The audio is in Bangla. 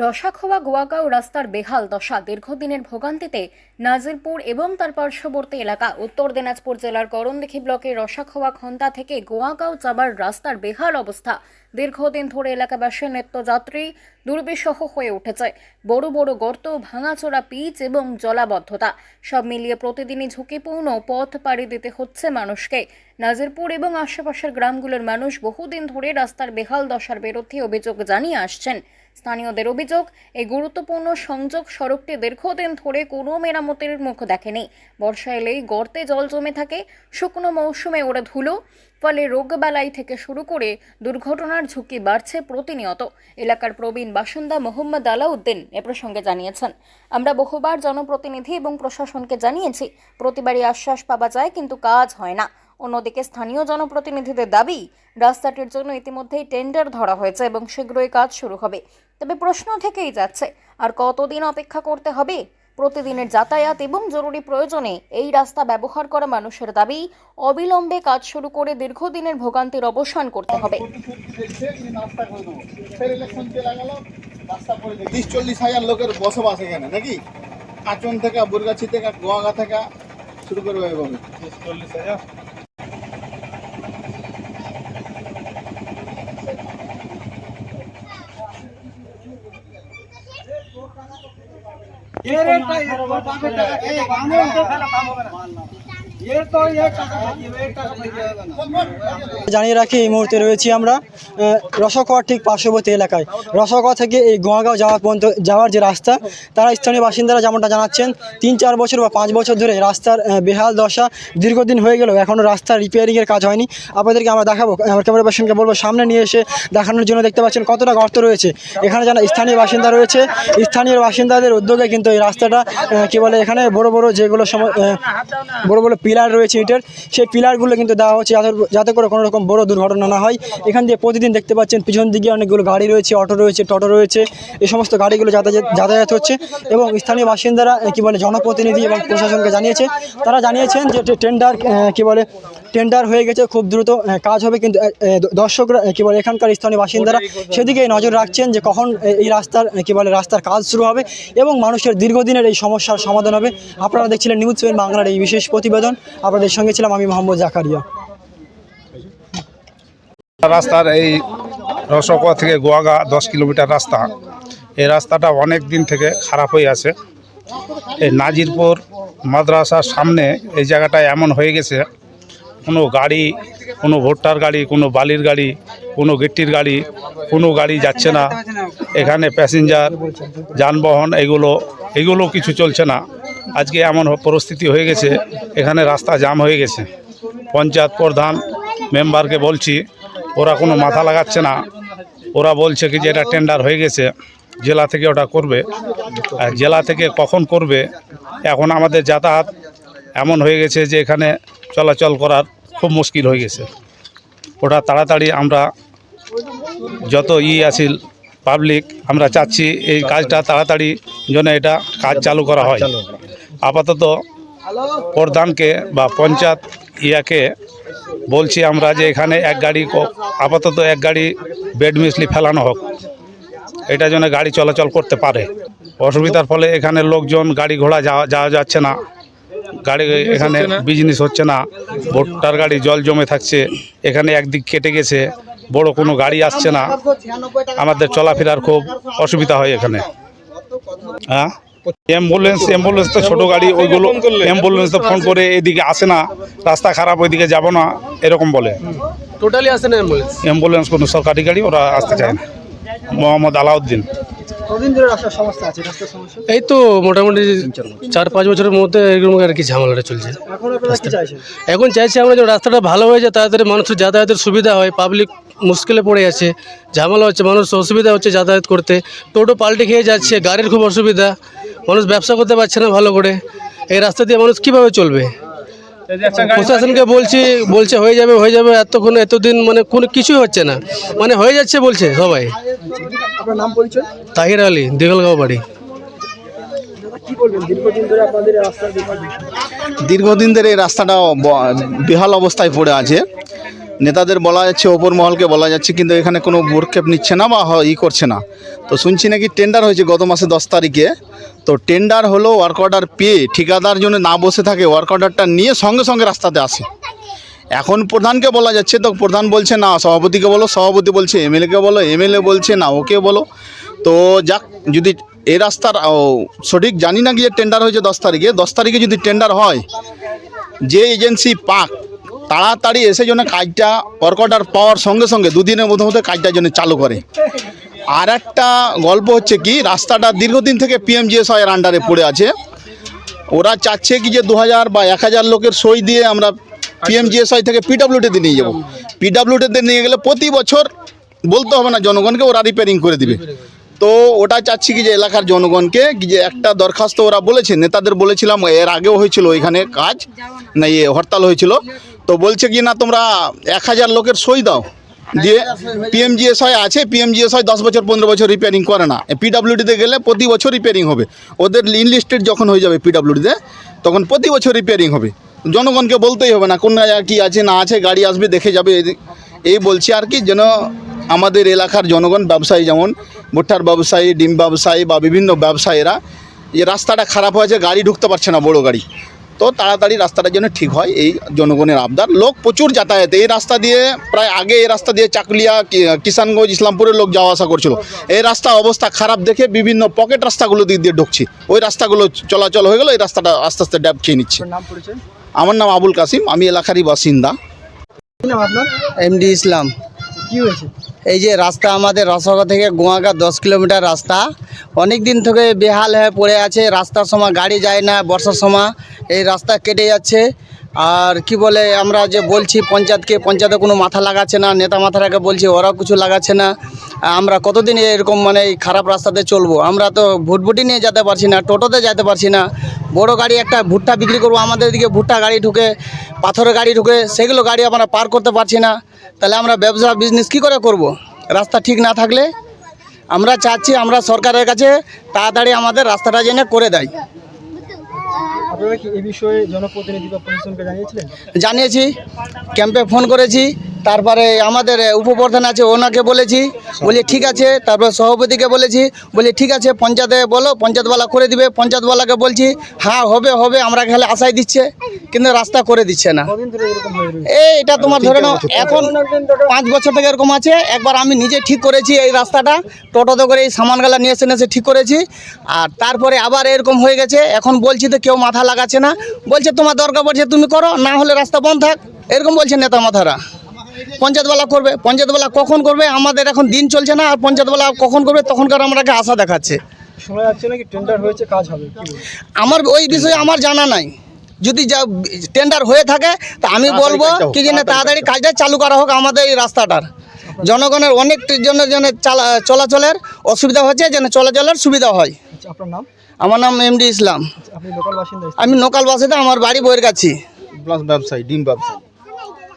রসাখোয়া, গোয়াগাঁও রাস্তার বেহাল দশা দীর্ঘদিনের ভোগান্তিতে নাজিরপুর এবং তার পার্শ্ববর্তী এলাকা। উত্তর দিনাজপুর জেলার করণদিঘি ব্লকের রসাখোয়া খন্তা থেকে গোয়াগাঁও যাবার রাস্তার বেহাল অবস্থা। দীর্ঘদিন ধরে এলাকাবাসীর নিত্যযাত্রী দুর্বিষহ হয়ে উঠেছে। বড় বড় গর্ত, ভাঙাচোরা পিচ এবং জলাবদ্ধতা সব মিলিয়ে প্রতিদিনই ঝুঁকিপূর্ণ পথ পাড়ি দিতে হচ্ছে মানুষকে। নাজিরপুর এবং আশেপাশের গ্রামগুলোর মানুষ বহুদিন ধরে রাস্তার বেহাল দশার বিরুদ্ধে অভিযোগ জানিয়ে আসছেন। স্থানীয়দের অভিযোগ, এই গুরুত্বপূর্ণ সংযোগ সড়কটি দীর্ঘদিন ধরে কোনো মেরামতের মুখ দেখেনি। বর্ষা এলেই গর্তে জল জমে থাকে, শুকনো মৌসুমে ওরা ধুলো, ফলে রোগবালাই থেকে শুরু করে দুর্ঘটনার ঝুঁকি বাড়ছে প্রতিনিয়ত। এলাকার প্রবীণ বাসিন্দা মোহাম্মদ আলাউদ্দিন এ প্রসঙ্গে জানিয়েছেন, আমরা বহুবার জনপ্রতিনিধি এবং প্রশাসনকে জানিয়েছি, প্রতিবারই আশ্বাস পাওয়া যায় কিন্তু কাজ হয় না। অন্যদিকে স্থানীয় জনপ্রতিনিধিদের দাবি, রাস্তাটির জন্য ইতিমধ্যেই টেন্ডার ধরা হয়েছে এবং শীঘ্রই কাজ শুরু হবে। তবে প্রশ্ন থেকেই যাচ্ছে আর কতদিন অপেক্ষা করতে হবে? প্রতিদিনের যাতায়াত এবং জরুরি প্রয়োজনে এই রাস্তা ব্যবহার করা মানুষের দাবি অবিলম্বে কাজ শুরু করে দীর্ঘদিনের ভোগান্তির অবসান করতে হবে। তিরিশ চল্লিশ হাজার লোকের বসবাস এখানে নাকি? কাঁচন থেকে বুরগাছি থেকে গোয়াগা থেকে শুরু করে এভাবে ये रेट का ये बाबे का ये बामो का काम होगा ना জানিয়ে রাখি এই মুহূর্তে রয়েছি আমরা রসগোয়ার ঠিক পার্শ্ববর্তী এলাকায়। রসগোয়া থেকে এই গোয়াগাঁও যাওয়ার পর্যন্ত যাওয়ার যে রাস্তা তারা স্থানীয় বাসিন্দারা যেমনটা জানাচ্ছেন তিন চার বছর বা পাঁচ বছর ধরে রাস্তার বেহাল দশা দীর্ঘদিন হয়ে গেলেও এখনও রাস্তা রিপেয়ারিংয়ের কাজ হয়নি। আপনাদেরকে আমরা দেখাবো আমার ক্যামেরা পার্সনকে বলব সামনে নিয়ে এসে দেখানোর জন্য দেখতে পাচ্ছেন কতটা গর্ত রয়েছে। এখানে যারা স্থানীয় বাসিন্দা রয়েছে স্থানীয় বাসিন্দাদের উদ্যোগে কিন্তু এই রাস্তাটা কী বলে এখানে বড় বড় যেগুলো সম- আহ, বড় বড় পিলার রয়েছে ইটের সেই পিলারগুলো কিন্তু দেওয়া হচ্ছে যাতে যাতে করে কোনো রকম বড় দুর্ঘটনা না হয়। এখান দিয়ে প্রতিদিন দেখতে পাচ্ছেন পিছন দিকে অনেকগুলো গাড়ি রয়েছে, অটো রয়েছে, টোটো রয়েছে। এই সমস্ত গাড়িগুলো যাতায়াত যাতায়াত হচ্ছে এবং স্থানীয় বাসিন্দারা কি বলে, জনপ্রতিনিধি এবং প্রশাসনকে জানিয়েছে। তারা জানিয়েছেন যে টেন্ডার কি বলে, টেন্ডার হয়ে গেছে, খুব দ্রুত কাজ হবে। কিন্তু দর্শকরা কি বলে, এখানকার স্থানীয় বাসিন্দারা সেদিকে নজর রাখছেন যে কখন এই রাস্তার কি বলে, রাস্তার কাজ শুরু হবে এবং মানুষের দীর্ঘদিনের এই সমস্যার সমাধান হবে। আপনারা দেখছিলেন নিউজ বাংলার এই বিশেষ প্রতিবেদন। আপনাদের সঙ্গে ছিলাম আমি মোহাম্মদ জাকারিয়া। রাস্তার এই রসকুয়া থেকে গোয়াগা দশ কিলোমিটার রাস্তা। এই রাস্তাটা অনেক দিন থেকে খারাপ হয়ে আছে। এই নাজিরপুর মাদ্রাসার সামনে এই জায়গাটায় এমন হয়ে গেছে, কোনো গাড়ি, কোনো ভুট্টার গাড়ি, কোনো বালির গাড়ি, কোনো গিট্টির গাড়ি, কোনো গাড়ি যাচ্ছে না। এখানে প্যাসেঞ্জার যানবাহন, এগুলো এগুলো কিছু চলছে না। আজকে এমন পরিস্থিতি হয়ে গেছে, এখানে রাস্তা জাম হয়ে গেছে। পঞ্চায়েত প্রধান মেম্বারকে বলছি, ওরা কোনো মাথা লাগাচ্ছে না। ওরা বলছে কি যে এটা টেন্ডার হয়ে গেছে, জেলা থেকে ওটা করবে। জেলা থেকে কখন করবে, এখন আমাদের যাতায়াত এমন হয়ে গেছে যে এখানে চলাচল করার খুব মুশকিল হয়ে গেছে। ওটা তাড়াতাড়ি আমরা যত ই আছিল পাবলিক আমরা চাচ্ছি এই কাজটা তাড়াতাড়ি যেন এটা কাজ চালু করা হয়। আপাতত প্রধানকে বা পঞ্চায়েত ইয়াকে বলছি আমরা যে এখানে এক গাড়ি আপাতত এক গাড়ি বেড মিসলি ফেলানো হোক। এটা যেন গাড়ি চলাচল করতে পারে। অসুবিধার ফলে এখানে লোকজন গাড়ি ঘোড়া যাওয়া যাওয়া যাচ্ছে না। গাড়ি এখানে বিজনেস হচ্ছে না। ভোটার গাড়ি জল জমে থাকছে। এখানে একদিক কেটে গেছে। বড় কোনো গাড়ি আসছে না। আমাদের চলাফেরার খুব অসুবিধা হয় এখানে। হ্যাঁ? অ্যাম্বুলেন্স অ্যাম্বুলেন্স তো ছোটো গাড়ি ওইগুলো অ্যাম্বুলেন্স তো ফোন করে এদিকে আসে না রাস্তা খারাপ ওইদিকে যাব না এরকম বলে। টোটালি আসে না অ্যাম্বুলেন্স অ্যাম্বুলেন্স কোনো সরকারি গাড়ি ওরা আসতে চায় না। মোহাম্মদ আলাউদ্দিন। কদিন ধরে রাস্তার সমস্যা আছে? রাস্তার সমস্যা? এই তো মোটামুটি চার পাঁচ বছরের মধ্যে এরকম আর কি ঝামেলাটা চলছে। এখন চাইছি আমরা যে রাস্তাটা ভালো হয়ে যায় তাড়াতাড়ি মানুষের যাতায়াতের সুবিধা হয় পাবলিক মুশকিলে পড়ে আছে ঝামেলা হচ্ছে মানুষ অসুবিধা হচ্ছে যাতায়াত করতে। টোটো পাল্টে খেয়ে যাচ্ছে গাড়ির খুব অসুবিধা মানুষ ব্যবসা করতে পারছে না ভালো করে। এই রাস্তা দিয়ে মানুষ কীভাবে চলবে? প্রশাসনকে বলছি বলছে হয়ে যাবে হয়ে যাবে এতক্ষণ এতদিন মানে কোনো কিছুই হচ্ছে না। মানে হয়ে যাচ্ছে বলছে সবাই। আপনার নাম পরিচয়? তাহির আলী দিগলগাঁও বাড়ি। দীর্ঘদিন ধরে এই রাস্তাটা বেহাল অবস্থায় পড়ে আছে। নেতাদের বলা যাচ্ছে, ওপর মহলকে বলা যাচ্ছে, কিন্তু এখানে কোনো ভূক্ষেপ নিচ্ছে না বা ই করছে না। তো শুনছি নাকি টেন্ডার হয়েছে গত মাসে দশ তারিখে। তো টেন্ডার হলো ওয়ার্ক অর্ডার পেয়ে ঠিকাদার জন্য না বসে থাকে ওয়ার্ক অর্ডারটা নিয়ে সঙ্গে সঙ্গে রাস্তাতে আসে। এখন প্রধানকে বলা যাচ্ছে, তো প্রধান বলছে, না, সভাপতিকে বলো, সভাপতি বলছে, এমএলএকে বলো, এমএলএ বলছে, না, ওকে বলো। তো যাক, যদি এই রাস্তার সঠিক জানি না গিয়ে টেন্ডার হয়েছে দশ তারিখে। দশ তারিখে যদি টেন্ডার হয়, যে এজেন্সি পাক তাড়াতাড়ি এসে যেন কাজটা ওয়ার্ক পাওয়ার সঙ্গে সঙ্গে দুদিনের মধ্যে মধ্যে কাজটা যেন চালু করে। আর একটা গল্প হচ্ছে কি, রাস্তাটা দীর্ঘদিন থেকে পিএমজিএসআই এর আন্ডারে পড়ে আছে। ওরা চাচ্ছে কি যে দু হাজার বা এক হাজার লোকের সই দিয়ে আমরা পিএমজিএসআই থেকে পিডাব্লিউডিতে নিয়ে যাব। পিডাব্লিউডিতে নিয়ে গেলে প্রতি বছর বলতে হবে না জনগণকে, ওরা রিপেয়ারিং করে দিবে। তো ওটা চাচ্ছি কি যে এলাকার জনগণকে, কি যে একটা দরখাস্ত ওরা বলেছে, নেতাদের বলেছিলাম, এর আগেও হয়েছিল ওইখানে কাজ, না ইয়ে হরতাল হয়েছিল। তো বলছে কি, না, তোমরা এক হাজার লোকের সই দাও। দিয়ে পিএমজিএসআই আছে পিএমজিএসআই দশ বছর, পনেরো বছর রিপেয়ারিং করে না। পিডাব্লিউডিতে গেলে প্রতি বছর রিপেয়ারিং হবে। ওদের ইনলিস্টেড যখন হয়ে যাবে পিডাব্লিউডিতে তখন প্রতি বছর রিপেয়ারিং হবে। জনগণকে বলতেই হবে না কোন কী আছে, না আছে, গাড়ি আসবে, দেখে যাবে। এই বলছি আর কি, যেন আমাদের এলাকার জনগণ, ব্যবসায়ী যেমন, ভুট্টার ব্যবসায়ী, ডিম ব্যবসায়ী বা বিভিন্ন ব্যবসায়ীরা যে রাস্তাটা খারাপ হয়েছে, গাড়ি ঢুকতে পারছে না, বড় গাড়ি। তো তাড়াতাড়ি রাস্তাটা যেন ঠিক হয় এই জনগণের আবদার। লোক প্রচুর যাতায়াত। এই রাস্তা দিয়ে প্রায় আগে এই রাস্তা দিয়ে চাকলিয়া কিষানগঞ্জ ইসলামপুরের লোক যাওয়া আসা করছিল। এই রাস্তা অবস্থা খারাপ দেখে বিভিন্ন পকেট রাস্তাগুলো দিক দিয়ে ঢুকছে। ওই রাস্তাগুলো চলাচল হয়ে গেলো এই রাস্তাটা আস্তে আস্তে ড্যাব খেয়ে নিচ্ছে। আমার নাম আবুল কাসিম আমি এলাকারই বাসিন্দা। কি নাম আপনার? এমডি ইসলাম। এই যে রাস্তা আমাদের রসগা থেকে গোয়াগা দশ কিলোমিটার রাস্তা। অনেক দিন থেকে বেহাল হয়ে পড়ে আছে, রাস্তার সময় গাড়ি যায় না, বর্ষার সময় এই রাস্তা কেটে যাচ্ছে। আর কি বলে, আমরা যে বলছি পঞ্চায়েতকে, পঞ্চায়েতে কোনো মাথা লাগাচ্ছে না, নেতা মাথাটাকে বলছি ওরাও কিছু লাগাচ্ছে না। আমরা কতদিন এরকম মানে খারাপ রাস্তাতে চলবো? আমরা তো ভুটভুটি নিয়ে যেতে পারছি না, টোটোতে যেতে পারছি না। বড় গাড়ি একটা ভুট্টা বিক্রি করব, আমাদের দিকে ভুট্টা গাড়ি ঢুকে, পাথরের গাড়ি ঢুকে, সেগুলো গাড়ি আমরা পার করতে পারছি না। তাহলে আমরা ব্যবসা বিজনেস কি করে করব। রাস্তা ঠিক না থাকলে আমরা চাচ্ছি আমরা সরকারের কাছে তাড়াতাড়ি আমাদের রাস্তাটা যেন করে দেয়। আপনারা কি এই বিষয়ে জনপ্রতিনিধি বা প্রশাসনকে জানিয়েছিলেন? জানিয়েছি। ক্যাম্পে ফোন করেছি। তারপরে আমাদের উপপ্রধান আছে ওনাকে বলেছি বলি ঠিক আছে তারপর সভাপতিকে বলেছি বলি ঠিক আছে পঞ্চায়েতে বলো পঞ্চায়েতওয়ালা করে দিবে পঞ্চায়েতওয়ালাকে বলছি হ্যাঁ হবে হবে আমরা খেলে আশাই দিচ্ছে কিন্তু রাস্তা করে দিচ্ছে না। এই এটা তোমার ধরে নাও এখন পাঁচ বছর থেকে এরকম আছে একবার আমি নিজে ঠিক করেছি এই রাস্তাটা টোটোতে করে এই সামানগুলা নিয়ে এসে নিয়ে এসে ঠিক করেছি আর তারপরে আবার এরকম হয়ে গেছে এখন বলছি তো কেউ মাথা লাগাচ্ছে না বলছে তোমার দরকার পড়ছে তুমি করো না হলে রাস্তা বন্ধ থাক এরকম বলছে নেতা মাথারা। পঞ্চায়েতওয়ালা করবে পঞ্চায়েতওয়ালা কখন করবে আমাদের এখন দিন চলছে না আর পঞ্চায়েতওয়ালা কখন করবে তখনকার আমাকে আশা দেখাচ্ছে। শোনা যাচ্ছে নাকি টেন্ডার হয়েছে কাজ হবে আমার ওই বিষয়ে আমার জানা নাই। যদি যা টেন্ডার হয়ে থাকে তা আমি বলব কি যেন তাড়াতাড়ি কাজটা চালু করা হোক আমাদের এই রাস্তাটার। জনগণের অনেক জন্য যেন চালা- চলাচলের অসুবিধা হচ্ছে যেন চলাচলের সুবিধা হয়। আচ্ছা আপনার নাম? আমার নাম এমডি ইসলাম। আচ্ছা, আপনি লোকাল বাসিন্দা আমি লোকাল বাসিতে আমার বাড়ি বইয়ের কাছে। ব্যবসায়ী ডিম ব্যবসায়ী